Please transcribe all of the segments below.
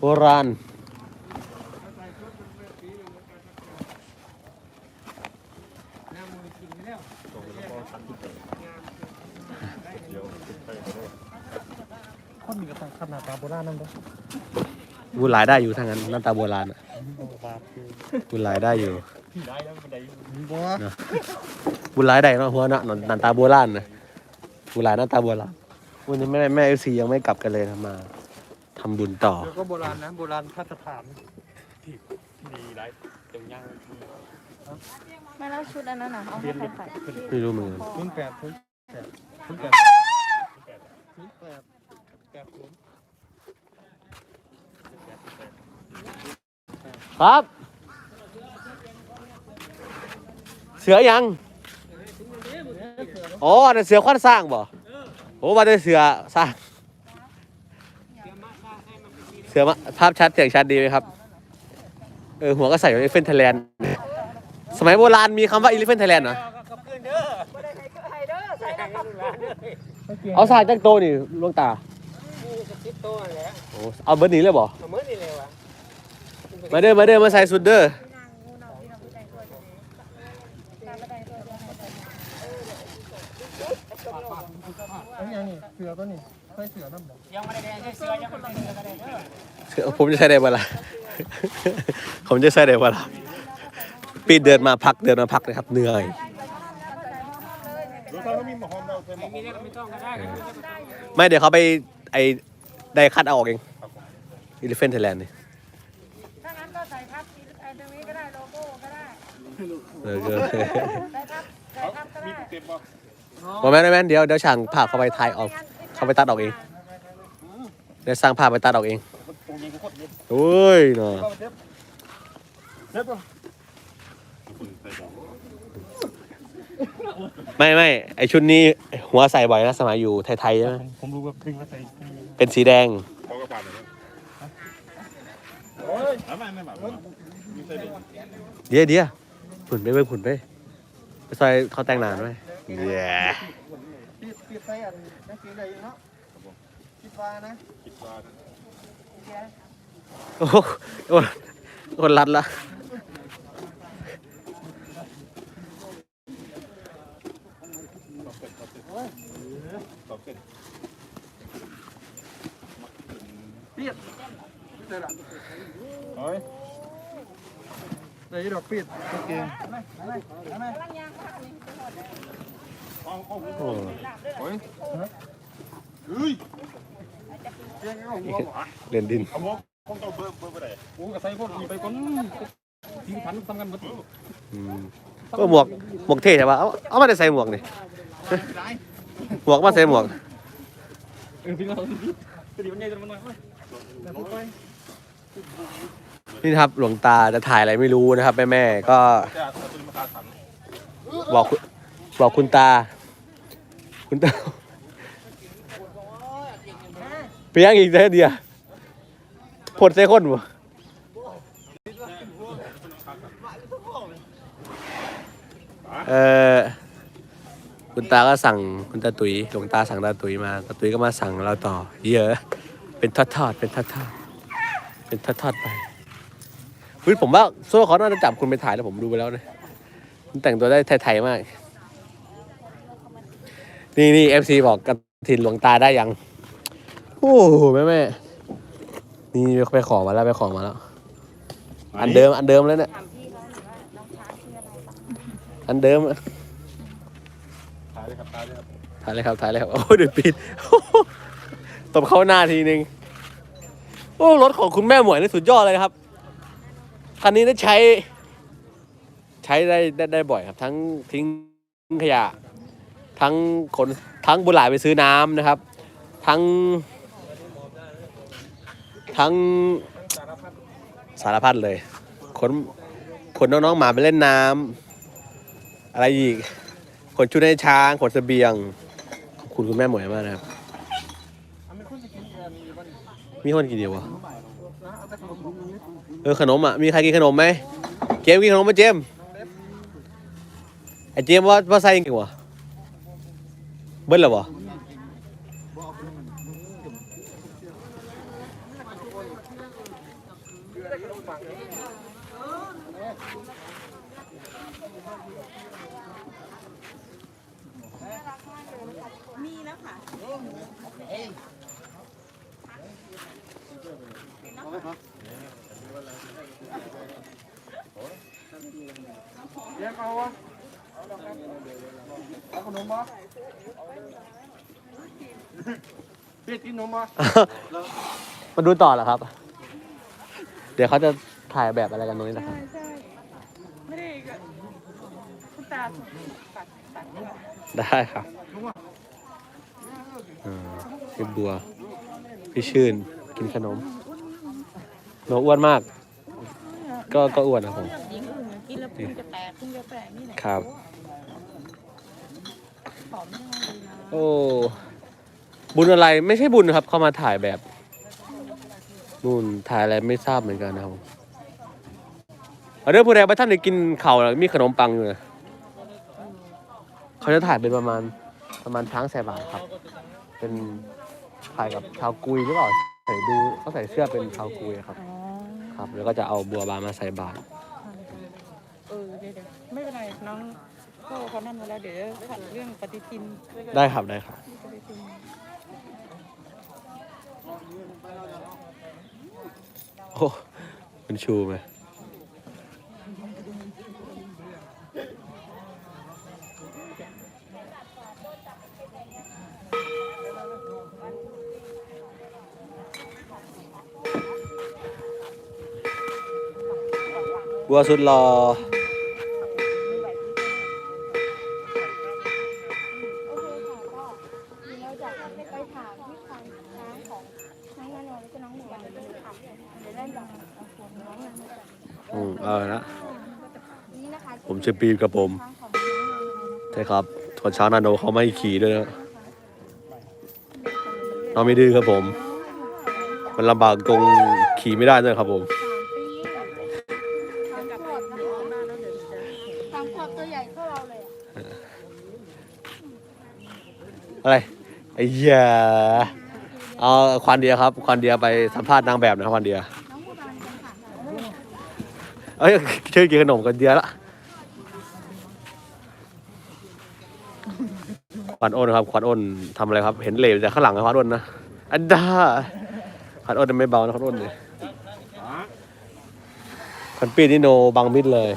โบราณ คนมีกระตังขนาดตาโบราณนั่นเด้อบุญหลายได้อยู่ทางนั้นหน้าตาโบราณอะบาปคือบุญหลายได้อยู่พี่ได้แล้วเป็นไดบ่บุญหลายได้เนาะหัวเนาะหน้าตาโบราณนะบุญหลายหน้าตาโบราณวันนี้แม่แม่เอฟซียังไม่กลับกันเลยนะมา ทำบุญต่อ แล้วก็โบราณนะโบราณพัฒฐานดีไรตรงย่างไม่แล้วชุดอันนั้นน่ะเอาให้ใครใส่ไม่รู้เหมือนกันศูนย์แปดศูนย์แปดศูนย์แปดศูนย์แปดแปดศูนย์ครับ เสือยังอ๋อนั่นเสือควันสร้างบ่โอ้มาได้เสือสร้าง เสือมาภาพชัดเสียงชัดดีไหมครับ เออหัวก็ใส่ไอเฟนไทยแลนด์สมัยโบราณมีคำว่าอีลิเฟนไทยแลนด์เหรอเอาสายจากโตนี่ลวงตาสิบโตแล้วโอ้เอาเบิร์ดนี้เลยบ่เมื่อนี่เลยวะมาเด้อมาเด้อมาใส่สุดเด้ออันนี้ นี่เสือตัวนี้เคยเสือน้ำบ่เสือผมจะใส่ได้บ่ล่ะผมจะใส่ได้บ่ล่ะปีเดินมาพักเดินมาพักนะครับเหนื่อยไม่เดี๋ยวเขาไปไอ้ได้คัดเอาออกเองอีลิเฟนไทยแลนด์นี่ถ้างั้นก็ใส่ทับไอตรงนี้ก็ได้โลโก้ก็ได้เออใส่ทับใส่ทับก็ได้เต็มบ่โมแมนโมแมนเดี๋ยวเดี๋ยวช่างภาเขาไปถ่ายออก เขาไปตัดออกเองเดี๋ยวสร้างภาพไปตัดออกเองตรงนี้กูโคตรเย็นโอ้ยเนาะก็เจ็บเจ็บป่ะไม่ไม่ไอชุดนี้หัวใส่บ่อยนะสมัยอยู่ไทยๆใช่ไหมผมรู้ว่าครึ่งว่าใส่เป็นสีแดงเขาก็ปาดเลยโอ้ยไม่ไม่แบบมีใส่เด็กเดี๋ยวเดี๋ยวผุนไปเว้ยผุนไปไปซอยเขาแต่งนานไหมเย้ ปิดปิดใส่อันนักเรียนใดเนาะคิดว่านะคิดว่าโอ้โหโอ้โหรัดละตอบเสร็จปิดได้ละเฮ้ยได้ดอกปิดโอเคห้องห้องโอ้เฮ้ย เฮ้ยเจ๊งเอาหัวบ่เรียนดินเอาหมวกห้องเจ้าเบอร์เบอร์ไปไหนโอ้กระใส่พวกนี้ไปก่อนทิ้งขันทำกันหมดอืมก็หมวกหมวกเท่ใช่ปะเอาเอามาได้ใส่หมวกนี่หมวกมาใส่หมวกเออพี่เราจะดีมันใหญ่จนมันน้อยแต่พูดไปนี่นะครับหลวงตาจะถ่ายอะไรไม่รู้นะครับแม่แม่ๆก็จะเอาตัวนี้มาทาสันบอกคุณบอกคุณตา คุณตา เปียงอีกเดียวผดใส่คนบ่เออคุณตาก็สั่งคุณตาตุ๋ยหลวงตาสั่งตาตุ๋ยมาตาตุ๋ยก็มาสั่งเราต่อ เยอะ เป็นทอดๆเป็นทอดๆเป็นทอดๆไปวิผมว่าโซ่เขาน่าจะจับคุณไปถ่ายแล้วผมดูไปแล้วนะคุณแต่งตัวได้ไทยๆมาก นี่นี่เอฟซีบอกกระถินหลวงตาได้ยัง โอ้โหแม่แม่นี่ไปขอมาแล้วไปขอมาแล้ว อันเดิมอันเดิมแล้วเนี่ย ถามพี่เขาหน่อยว่าน้องช้างชื่ออะไรอันเดิมถ่ายเลยครับถ่ายเลยครับถ่ายเลยครับถ่ายเลยครับโอ้ยเดือดปิดตบเข้าหน้าทีนึงโอ้รถของคุณแม่หมวยนี่สุดยอดเลยนะครับคันนี้ได้ใช้ ใช้ได้ได้ได้บ่อยครับ ทั้งทิ้งขยะ ทั้งคนทั้งบุหลายไปซื้อน้ำนะครับ ทั้ง ทั้งสารพัดเลยขนขนน้องๆหมาไปเล่นน้ำอะไรอีกขนชุดให้ช้างขนเสบียงขอบคุณคุณแม่หมวยมากนะครับอันนี้คุณจะกินอันนี้บ้างมีคนกินเดียววะเออขนมอะมีใครกินขนมไหมเจมกินขนมไหมเจมไอเจมว่าว่าใส่กินวะเบิ้ลเหรอวะ เลี้ยงเอาวะเอาขนมบ่พี่กินนมบ่มาดูต่อเหรอครับ เดี๋ยวเขาจะถ่ายแบบอะไรกันตรงนี้นะครับ ใช่ไม่ได้ก็คุณตาตัดตัดก่อนได้ครับอ่าพี่บัว พี่ชื่น กินขนม โนอ้วนมาก ก็ก็อ้วนนะผมหญิงอื่นกิน แล้วพุงจะแตกพุงจะแตกนี่แหละครับ ผอมยังดีนะโอ้ บุญอะไรไม่ใช่บุญนะครับ เข้ามาถ่ายแบบนู่นถ่ายอะไรไม่ทราบเหมือนกันนะครับผมเอาเรื่องผู้ใดไปท่านได้กินเข่าวแล้วมีขนมปังอยู่นะเขาจะถ่ายเป็นประมาณประมาณช้างแสบาทครับ เป็นถ่ายกับชาวกุยหรือเปล่าใส่ดูเขาใส่เสื้อเป็นชาวกุยครับ อ๋อ ครับ แล้วก็จะเอาบัวบานมาใส่บาตร เออเดี๋ยวเดี๋ยวไม่เป็ นไรน้องก็เขานั่นมาแล้วเดี๋ยวขัดเรื่องปฏิทินได้ครับได้ครับ ปฏิทินโอ้เป็นชูไหมบัวสุดรอโอเคค่ะก็เดี๋ยวเราจะไปถามที่ทางช้างของน้องนาโนแล้วก็น้องหมูวันดูค่ะเดี๋ยวเริ่มจากน้องนาโนก่อน อืมเออนะ นี่ นะปีกับผมใช่ครับทวนช้างนาโนเขาไม่ขี่ด้วยนะน้องไม่ดื้อครับผม มันลำบากตรงขี่ไม่ได้ด้วยครับผมอะไรไอ้เหี้ยเอาควันเดียครับ ควันเดียไปสัมภาษณ์นางแบบนะควันเดียน้องผู้บานกันค่ะเอ้ยช่วยกินขนมกันเดียละ ควันอ้นครับควันอ้นทำอะไรครับ เห็นเหลวจากข้างหลังครับควันอ้นนะอันดาควันอ้นไม่เบานะควันอ้นเนี่ยควันปีนี่โนบังมิดเลย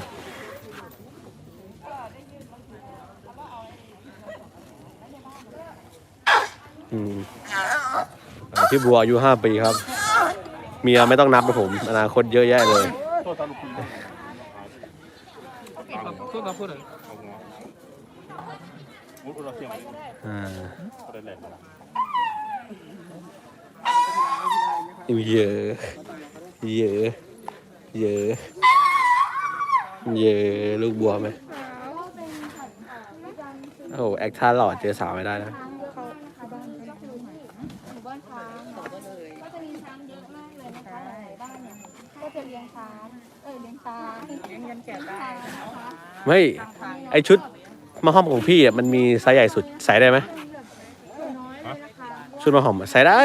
อืมอ่าพี่บัวอายุห้าปีครับ เมียไม่ต้องนับนะผม อนาคตเยอะแยะเลย โทษตาลูกคุณพูดมาพูดเลยเอย อะไรอ่าก็ได้แหลกมาเยอะเยอะเยอะเยอะลูกบัวไหมก็เป็นผัดผู้บานคือโอ้โหแอคท่าหล่อเจอสาวไม่ได้นะช้างเยอะมากนะคะบ้านก็คือหมู่บ้านช้างก็จะมีช้างเยอะมากเลยนะคะหลายๆบ้านเนี่ยก็จะเลี้ยงช้างเออเลี้ยงช้างเลี้ยงยันแก่ได้นะคะไม่ ไอชุด มะฮ่อมของพี่อะมันมีไซส์ใหญ่สุดใส่ได้ไหมตัวน้อยเลยนะคะชุดมะฮ่อมอะใส่ได้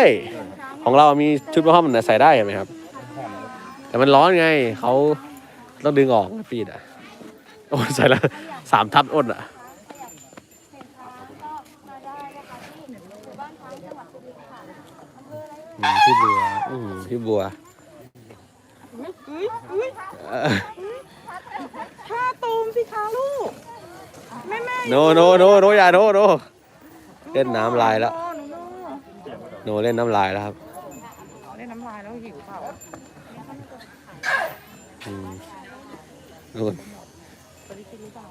ของเรามีชุดมะฮ่อมน่ะใส่ได้เห็นไหมครับ แต่มันร้อนไงเขาต้องดึงออกปีดอะโอ้ยใส่แล้วสามทับอ้นอะเห็นช้างก็มาได้นะคะที่หมู่บ้านช้างจังหวัดสุรินทร์ค่ะอำเภออะไรอืมพี่บัวอืมพี่บัวอุ้ยอุ้ยเอ่อ ท่าตูมสิคะลูก แม่แม่โนโนโนโนอย่าโนโนเล่นน้ำลายแล้วหนูโน่โนเล่นน้ำลายแล้วครับเล่นน้ำลายแล้วหิวเปล่าอืมนู่นปฏิทินหรือเปล่า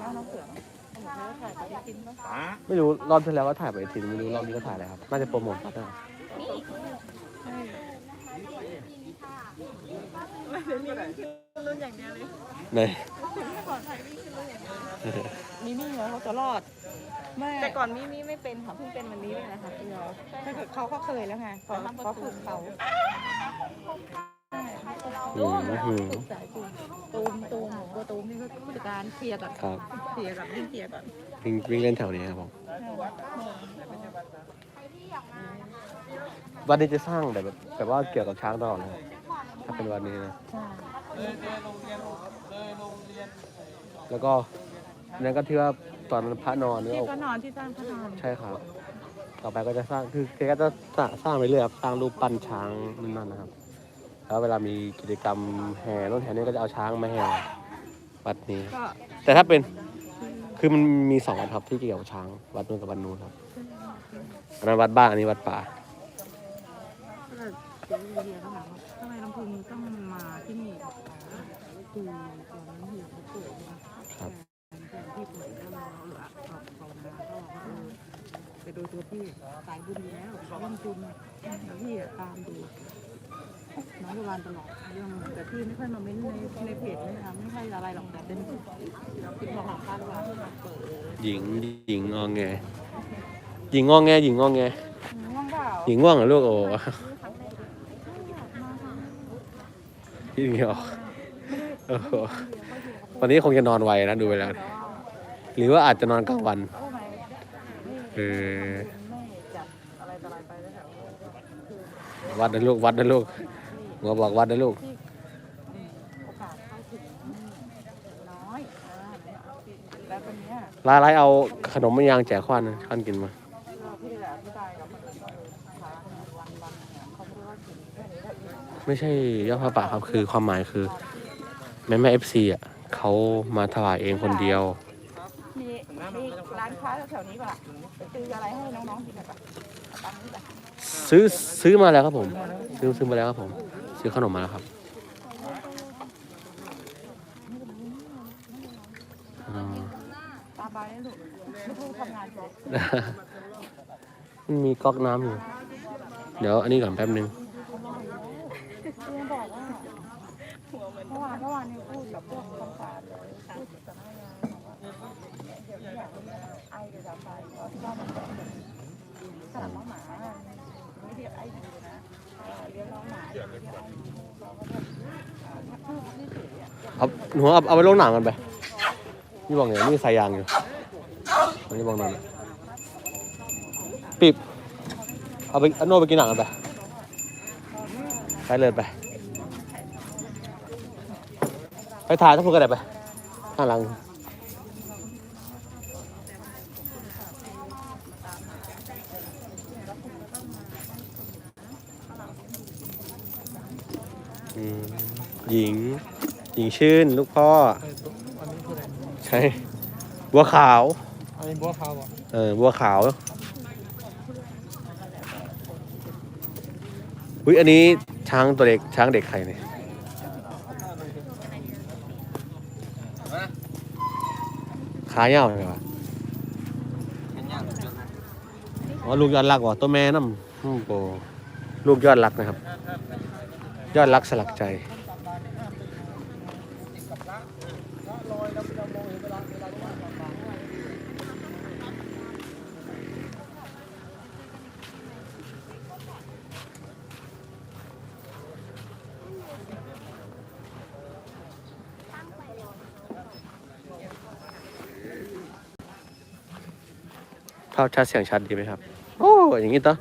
แล้วน้องเสือน้องเสือถ่ายปฏิทินปะไม่รู้รอบที่แล้วก็ถ่ายไปทีนึงไม่รู้รอบนี้ก็ถ่ายอะไรครับน่าจะโปรโมทก็ได้ รุ่นอย่างเดียวเลยในมิมี่เหรอเขาจะรอดแต่ก่อนมิมี่ไม่เป็นค่ะเพิ่งเป็นวันนี้เลยนะคะเดียวถ้าเกิดเขาก็เคยแล้วไงเขาเขาฝึกเขาอืมอืมฝึกสายจูตูมตูมหมูตัวตูมนี่ก็ผู้จัดการเคลียร์ก่อนครับเคลียร์ก่อนวิ่งเคลียร์ก่อนวิ่งวิ่งเล่นแถวนี้ครับผมใครที่อยากมาวัดนี้จะสร้างแบบแบบว่าเกี่ยวกับช้างตลอดเลยครับถ้าเป็นวันนี้นะใช่ แล้วก็นั่นก็ที่ว่าตอนพระนอนหรือที่เอาก็นอนที่สร้างพระนอนใช่ครับ ต่อไปก็จะสร้างคือแกก็จะสร้างไปเรื่อยครับสร้างรูปปั้นช้างนั่นนั่นนะครับ แล้วเวลามีกิจกรรมแห่รถแห่นี่ก็จะเอาช้างมาแห่วัดนี้ ก็แต่ถ้าเป็นคือมันมีสองวัดครับที่เกี่ยวกับช้างวัดนู้นกับวัดนู้นครับอันนั้นวัดบ้านอันนี้วัดป่า ก็เดี๋ยวเรียนเขาถามว่าทำไมลำพูนต้องมาที่นี่คือตอนนั้นที่เขาป่วยนะครับ แต่ที่ป่วยก็รอเหลือขอบเขานะเขาบอกว่าเออไปดู ตัวพี่สายบุญอยู่แล้วลำพูนแล้วพี่อะตามดูน้องโบราณตลอดเรื่องแต่พี่ไม่ค่อยมาเม้นในในเพจนี่นะไม่ค่อยอะไรหรอกแต่เป็นติดต่อหาพาดว่าเปิดหญิงหญิงงอแงหญิงงอแงหญิงงอแงง่วงเปล่าหญิงง่วงเหรอลูกโอ้พี่เหมียวโอ้โหวันนี้คงจะนอนไวนะดูไปแล้ว หรือว่าอาจจะนอนกลางวัน เออวัดนะลูกวัดนะลูกหัวบอกวัดนะลูกโอกาสเข้าถึงน้อยแล้วคนเนี้ยร้านไรเอาขนมมะยางแจกขวัญขวัญกินมาเราพี่แหละอธิบายกับคนอื่นว่าเออช้าวันวันเนี่ยเขาไม่รู้ว่าถึงแค่นี้ก็อิ่มไม่ใช่ยอดพระป่าครับคือความหมายคือ แม่แม่เอฟซีอะเขามาถวายเองคนเดียวมีมีร้านค้าแถวๆนี้ป่ะไปซื้ออะไรให้น้องๆกินหน่อยป่ะเอาตังค์นี่ป่ะซื้อซื้อมาแล้วครับผม ซื้อซื้อมาแล้วครับผม ซื้อขนมมาแล้วครับอ๋อ ตาบายให้ลูกไม่ต้องทำงานเลยมันมีก๊อกน้ำอยู่ เดี๋ยวอันนี้ก่อนแป๊บนึงเรียนบอกว่าเมื่อวานเมื่อวานเนี่ยพูดกับพวกคำฝาดเลยพูดกับสำนักงานบอกว่าเดี๋ยวนี้อยาก ไอเดี๋ยวจะไปเพราะที่บ้านมันเป็นสนามน้องหมาไม่เรียกไอดีนะเลี้ยงน้องหมาเรียกไอดีเราก็แบบถ้าพูดไม่ถืออะเอาหนูเอาเอาไปลงหนังกันไปนี่บอกไงนี่ใส่ยางอยู่อันนี้บอกนั่นปิบเอาไปเอาโน่ไปกินหนังกันไปไปเลยไปไปถ่ายทั้งหมดกันเลยไปข้างหลัง หญิง หญิงชื่น ลูกพ่อไอ้ตุ๊กอันนี้คืออะไรใช่ บัวขาว อันนี้บัวขาวเหรอเออ บัวขาว อุ้ยอันนี้ช้างตัวเด็ก ช้างเด็กใครเนี่ย ขาเหี่ยวเลยวะอ๋อ ลูกยอดรักว่ะตัวแม่น้ำอืมโปลูกยอดรักนะครับ ยอดรักสลักใจาพชัดเสียงชัดดีไหมครับ โอ้อย่างนี้ต้อง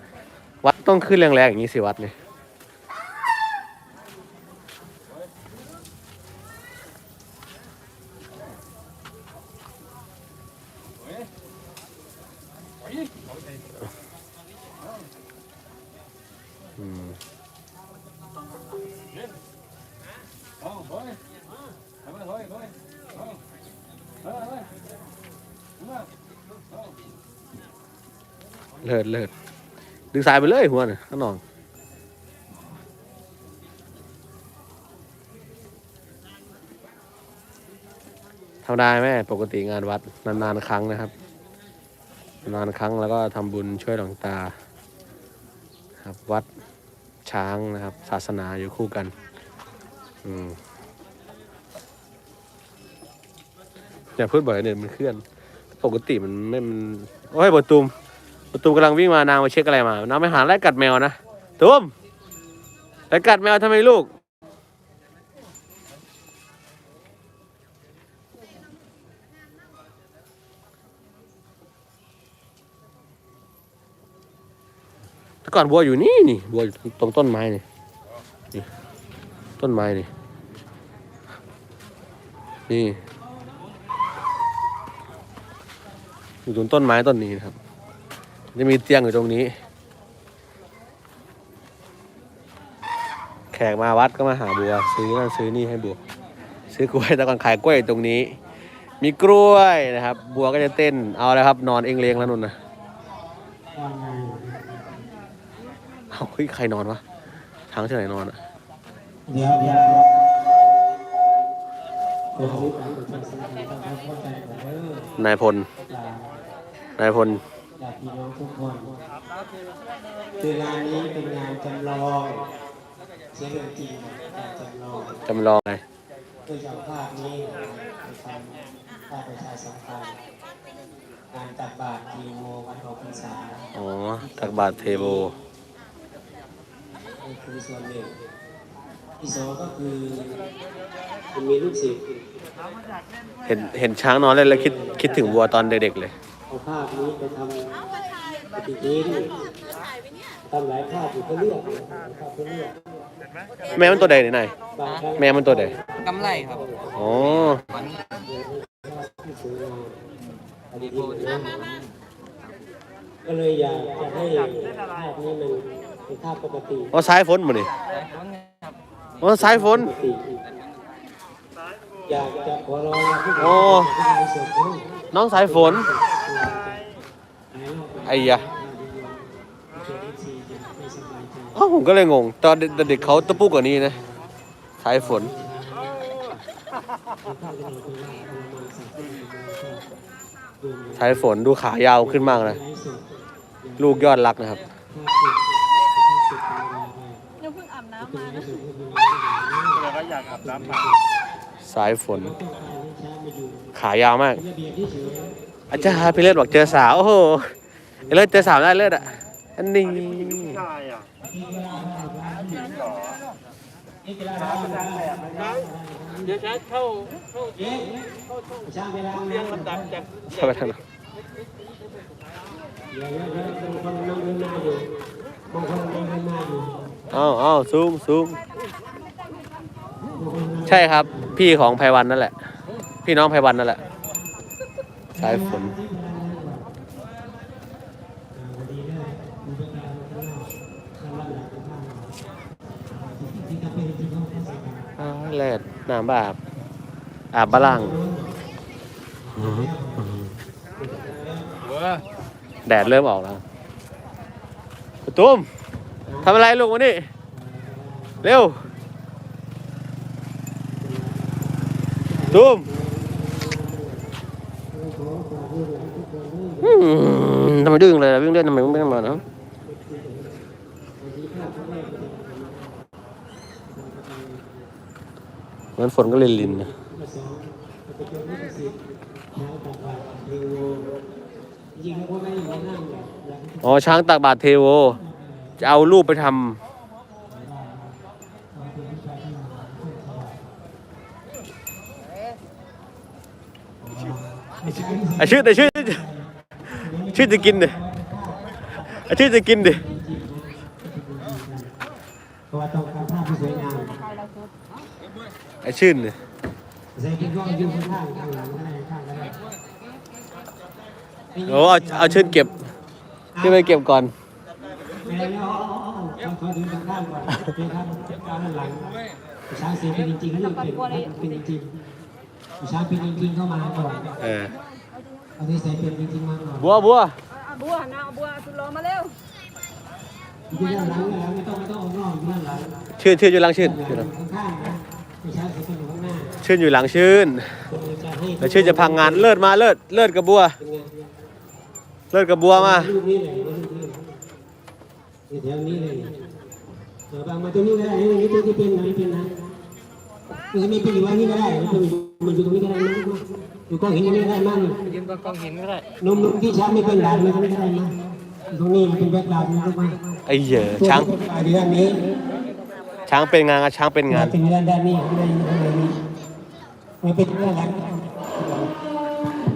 วัดต้องขึ้นแรงๆอย่างนี้สิวัดเนี่ย เลิศเลิศดึงสายไปเลยหัวน่ะข้างนองธรรมดาแม่ปกติงานวัดนานๆครั้งนะครับ นานๆครั้งแล้วก็ทำบุญช่วยหลวงตาครับวัดช้างนะครับ ศาสนาอยู่คู่กัน อืมอย่าพูดบ่อยเนี่ยมันเคลื่อน ปกติมันไม่มัน โอ้ยบตูม ตูมกำลังวิ่งมานางมาเช็คอะไรมานางไปหาไล่กัดแมวนะตูมไล่กัดแมวทำไมลูก แต่ก่อนบัวอยู่นี่นี่บัวอยู่ตรงต้นไม้นี่นี่ ต้นไม้นี่ นี่ อยู่ตรงต้นไม้ต้นนี้นะครับ จะมีเตียงอยู่ตรงนี้ แขกมาวัดก็มาหาบัว ซื้อนั่นซื้อนี่ให้บัว ซื้อกล้วยแต่ก่อนขายกล้วยตรงนี้ มีกล้วยนะครับ บัวก็จะเต้นเอาแล้วครับ นอนเองเลงแล้วนุ่นนะเอาเฮ้ยใครนอนวะช้างที่ไหนนอนอะนายพลนายพล ญาติพี่น้องทุกคนคืองานนี้เป็นงานจำลองเสียเรื่องจริงการจำลองจำลองไงโดยจากภาพนี้ไปทำภาพประชาสัมพันธ์งานตักบาตรทีโมวันออกพรรษาอ๋อตักบาทเทโบนี่คือส่วนหนึ่งที่สองก็คือคุณมีลูกศิษย์เห็นเห็นช้างนอนเล่นแล้วคิดคิดถึงบัวตอนเด็กๆเลย เอาภาพนี้ไปทำปฏิทินทำหลายภาพอยู่เพื่อเลือกภาพเพื่อเลือกแม่มันตัวใดเนี่ยนายบางครั้งแม่มันตัวใดกำไรครับอ๋อที่สวยงามปฏิทินนะก็เลยอยากจะให้ภาพนี้มันเป็นภาพปกติอ๋อสายฝนมานี่อ๋อสายฝน ปกติอยากจะขอร้องทุกคโอ้นให้เสร็จนะน้องสายฝน ไอ้ยะอ้าวผมก็เลยงง ตอนเด็กๆเขาตะปุกกว่านี้นะสายฝน สายฝนดูขายาวขึ้นมากเลยลูกยอดรักนะครับยังเพิ่งอาบน้ำมานะแล้วก็อยากอาบน้ำมาสายฝน ขายาวมาก อาจารย์พี่เลิศบอกเจอสาว โอ้โห เลิศเจอสาวได้เลิศอะอันนี้ใช่อะเดี๋ยวใช้เข้าช่าเวลาเรียงลำดับจากเข้าไปทางนั้นเดี๋ยวเดี๋ยวบางคนนั่งเดินหน้าอยู่บางคนนั่งเดินหน้าอยู่อ้าวอ้าวซูมซูมใช่ครับ พี่ของไพวันนั่นแหละ พี่น้องไพวันนั่นแหละ สายฝนอ้าว แลดน้ำบอาบ อาบบะล่างแดดเริ่มออกแล้วตุ้มทำอะไรลูกวันนี้ เร็ว ตุ้มทำไมดื้อจังเลยวิ่งเล่นทำไมไม่มาเนาะ เหมือนฝนก็เลินลินนะยิงพวกนั้นอยู่ข้างหน้าเนี่ยอยากให้อ๋อช้างตักบาทเทโว จะเอารูปไปทำไอชื่อไอชื่อชื่อจะกินดิไอชื่อจะกินดิ อชื่นดิเซกินก็ยืนข้างๆข้างหลังก็ได้ข้างก็ได้โอ้เอาเอาชื่นเก็บชื่นไปเก็บก่อนไม่ได้ไม่เอาเอาเอาเอาเขาดูข้างๆก่อนเป็นข้างข้างหลังช้างเสียเป็นจริงๆแล้วเป็นเป็นจริงๆช้างเป็นจริงๆเข้ามาก่อนเออเอาที่ใส่เป็นจริงๆมาก่อนบัวบัวเอาบัวนะเอาบัวสุดรอมาเร็วอยู่ด้านหลังด้านหลังไม่ต้องไม่ต้องเอานอกอยู่ด้านหลังชื่นชื่นอยู่หลังชื่นอยู่ข้างๆ ชื่นอยู่หลังชื่นแล้วชื่นจะพังงานเลิศมาเลิศเลิศกับบัว เลิศกับบัวมารูปนี้เลยรูปนี้แถวนี้เลยเออบางมาตรงนี้ก็ได้นี่นี่ตัวที่เป็นนะเป็นนะมันจะมีเป็นอยู่ว่านี่ก็ได้มันอยู่มันอยู่ตรงนี้ก็ได้นะอยู่กองหินตรงนี้ก็ได้มั้งยืนบนกองหินก็ได้นมนมๆที่ช้างไม่เป็นหลานมันก็ได้มั้งตรงนี้มันเป็นแบ็คกราวมันก็มาไอ้เหี้ยช้างเดือนนี้ช้างเป็นงานช้างเป็นงานเป็นด้านด้านนี้ข้างในข้างในนี้ มันเป็นด้านหลัง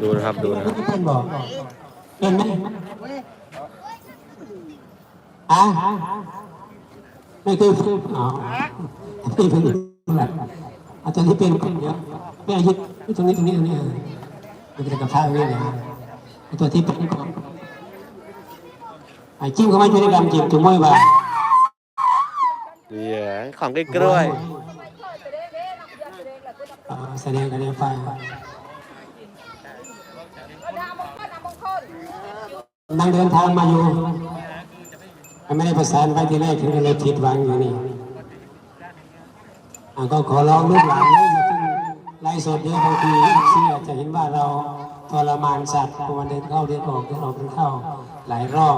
ดูนะครับดูนะครับที่ท่านบอกเห็นไหมอะไม่เคยพูดอ๋อไม่เคยพูดแบบอาจารย์ที่เป็นคนเดียวแม่ยึดตรงนี้ตรงนี้ตรงนี้มันจะกับข้าวนี่นะไอ้ตัวที่เป็นคนไอ้จิ้มเข้ามาช่วยในการจิ้มจุ่มมวยว่าเดี๋ยวของกล้วยอ่า แสดงกันในไฟนั่งเดินทางมาอยู่ไม่ได้ประสานไว้ที่แรกถึงเลยผิดหวังอยู่นี่อ่าก็ขอร้องลูกหลานเลยมาขึ้นไลฟ์สดเยอะบางทีซีอาจจะเห็นว่าเราทรมานสัตว์เพราะมันเดินเข้าเดินออกเดินออกเดินเข้าหลายรอบ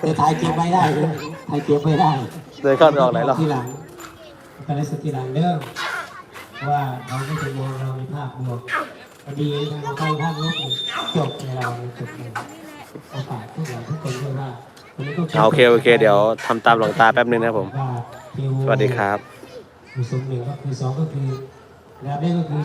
แต่ถ่ายเก็บไว้ได้เลยถ่ายเก็บไว้ได้ๆเดินเข้าออกไหนหรอทีหลังก็เลยสติหลังเด้อ ว่าเขาไม่จะมองเราในภาพบวกพอดีทางเขาภาพลบเนี่ยจบในเราจบเลยโอกาสทุกอย่างทุกคนด้วยว่าวันนี้ก็เอาโอเคโอเค เดี๋ยวทำตามหลวงตาแป๊บนึงนะครับผมว่าเทวสวัสดีครับคือสมหนึ่งก็คือสองก็คือแล้วนี่ก็คือ